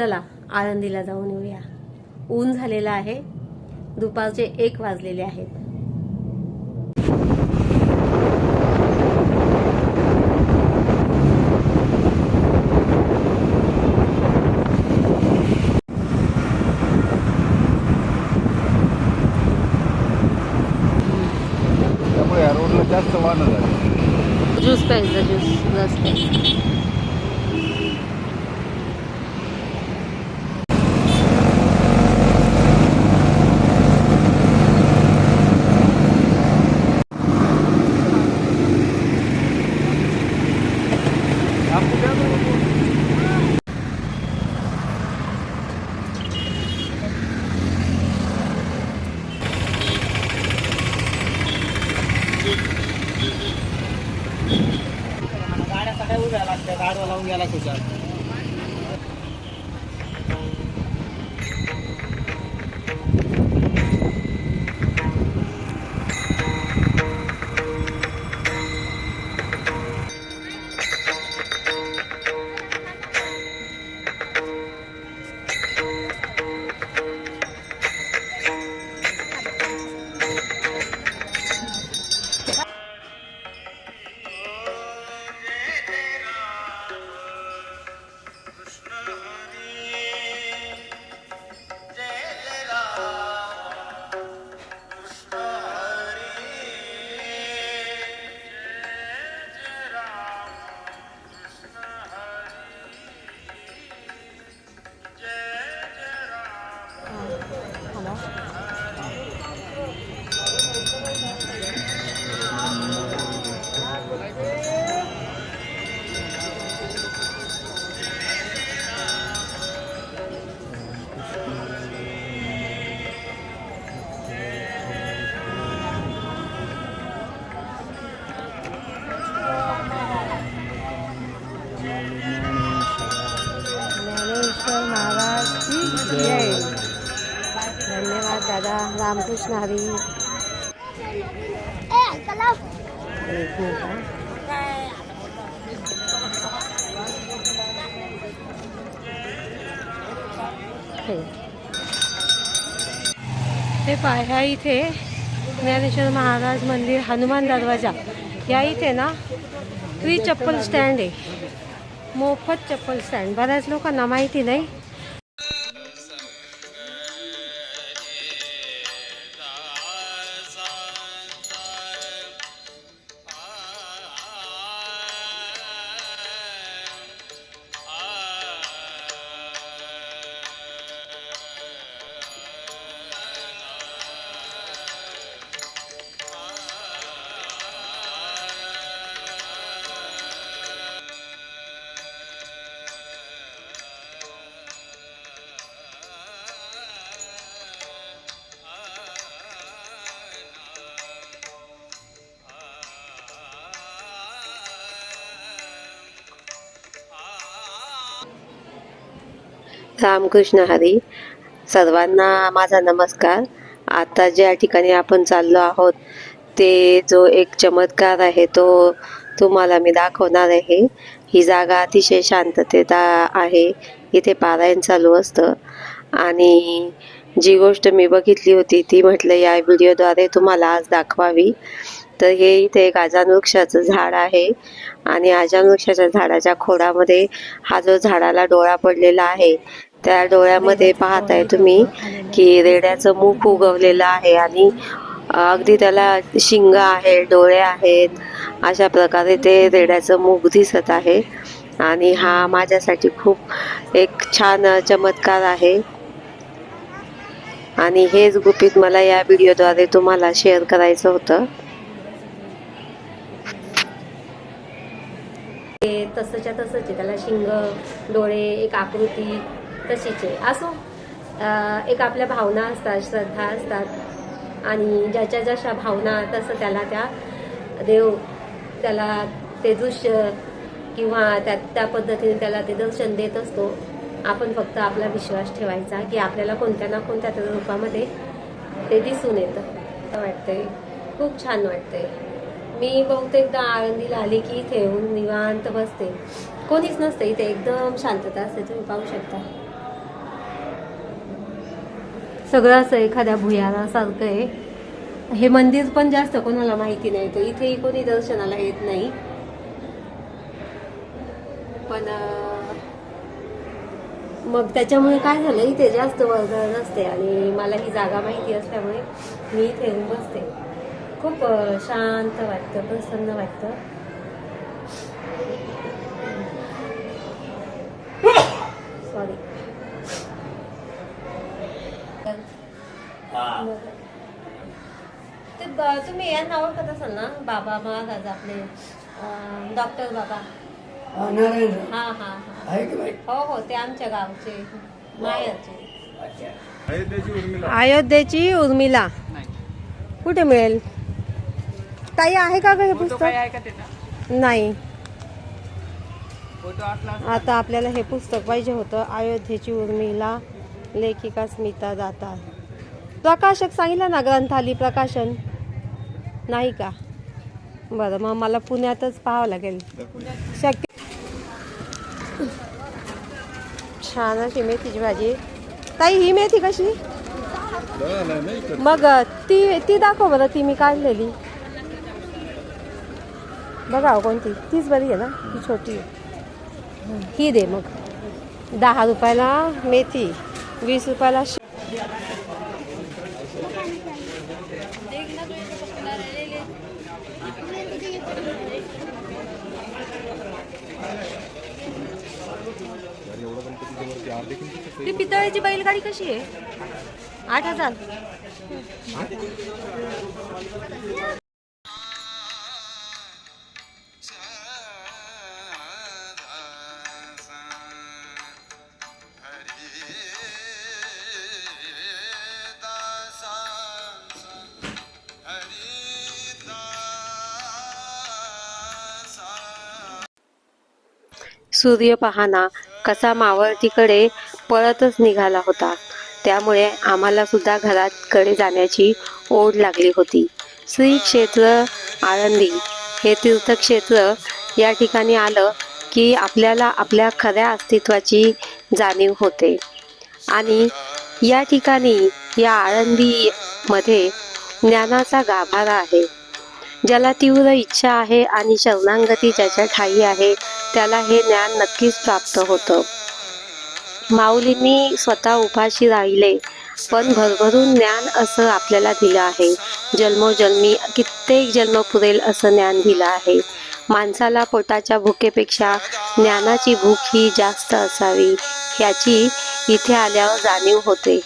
चला आळंदीला जाऊन येऊया. ऊन झालेलं आहे. दुपारचे एक वाजलेले आहेत. जास्त ज्यूस प्यायचं ज्यूस रस गाड्या सगळ्या उभ्या लागत्या गाडवा लावून गेला खुशाल जय धन्यवाद दादा. रामकृष्ण हरी. एक मिनिट इथे ज्ञानेश्वर महाराज मंदिर हनुमान दरवाजा. या इथे ना फ्री चप्पल स्टँड आहे. मोफत चप्पल स्टँड बऱ्याच लोकांना माहिती नाही. रामकृष्ण हरी. सर्वांना माझा नमस्कार. आता ज्या ठिकाणी आपण चाललो आहोत ते जो एक चमत्कार आहे तो तुम्हाला मी दाखवणार आहे. ही जागा अतिशय शांततेत आहे. इथे पारायण चालू असतं. आणि जी गोष्ट मी बघितली होती ती म्हटलं या व्हिडिओद्वारे तुम्हाला आज दाखवावी. तर हे इथे एक आजान वृक्षाचं झाड आहे. आणि आजान वृक्षाच्या झाडाच्या खोडामध्ये हा जो झाडाला डोळा पडलेला आहे त्या डोळ्यामध्ये पाहताय तुम्ही की रेड्याचं मुख उगवलेलं आहे आणि अगदी त्याला शिंग आहे डोळे आहेत अशा प्रकारे ते रेड्याचं मुख दिसत आहे. आणि हा माझ्यासाठी खूप एक छान चमत्कार आहे. आणि हेच गुपित मला या व्हिडिओद्वारे तुम्हाला शेअर करायचं होतं. ते तसंच्या तसंच त्याला शिंग डोळे एक आकृती तशीच. आहे असो एक आपल्या भावना असतात श्रद्धा असतात आणि ज्याच्या जशा भावना तसं त्याला त्या देव त्याला ते दृश्य किंवा त्या त्या पद्धतीने त्याला ते दर्शन देत असतो. आपण फक्त आपला विश्वास ठेवायचा की आपल्याला कोणत्या ना कोणत्या त्या रूपामध्ये ते दिसून येतं. वाटतंय. खूप छान वाटतंय. मी बहुतेकदा आळंदीला आली की इथे येऊन निवांत बसते. कोणीच नसतं इथे. एकदम शांतता असते. तुम्ही पाहू शकता. सगळं असं एखाद्या भुयारासारखं आहे हे मंदिर पण जास्त कोणाला माहिती नाही तर इथेही कोणी दर्शनाला येत नाही. पण मग त्याच्यामुळे काय झालं इथे जास्त वर्दळ नसते आणि मला ही जागा माहिती असल्यामुळे मी इथे येऊन बसते. खूप शांत वाटतं प्रसन्न वाटतं. ते तुम्ही यांना ओळखत असाल ना? बाबा महाराज आपले डॉक्टर बाबा. नारायण हा हा हा. आहे की बाई? हो हो ते आमच्या गावचे अयोध्येची उर्मिला. अयोध्येची उर्मिला. कुठे मिळेल? ताई आहे का ग हे पुस्तक? आहे का त्याचा नाही. फोटो असला आता आपल्याला हे पुस्तक पाहिजे होतं. अयोध्येची उर्मिला लेखिका स्मिता दाता. प्रकाशक सांगितलं ना ग्रंथाली प्रकाशन. नाही का? बरं मग मला पुण्यातच पाहावं लागेल. शक्य छान अशी मेथीची भाजी. ताई ही मेथी कशी? मग ती ती दाखव बरं ती मी काढलेली. बघा हो कोणती. तीच बरी आहे ना ही छोटी. आहे. ही दे मग. दहा रुपयाला मेथी वीस रुपयाला ती पितळेची बैलगाडी कशी आहे? आठ हजार? सूर्य पाहना कसा मावळतीकडे पळतच निघाला होता. त्यामुळे आम्हाला सुद्धा घराकडे जाण्याची ओढ लागली होती. श्री क्षेत्र आळंदी हे तीर्थक्षेत्र या ठिकाणी आलं की आपल्याला आपल्या खऱ्या अस्तित्वाची जाणीव होते. आणि या ठिकाणी या आळंदीमध्ये ज्ञानाचा गाभारा आहे. ज्याला तीव्र इच्छा आहे आणि शरणांगती ज्याच्या ठाई आहे त्याला हे ज्ञान नक्कीच प्राप्त होतं. माऊलींनी स्वतः उपाशी राहिले पण भरभरून ज्ञान असं आपल्याला दिलं आहे. जन्मोजन्मी कित्येक जन्म पुरेल असं ज्ञान दिलं आहे. माणसाला पोटाच्या भुकेपेक्षा ज्ञानाची भूक ही जास्त असावी याची इथे आल्यावर जाणीव होते.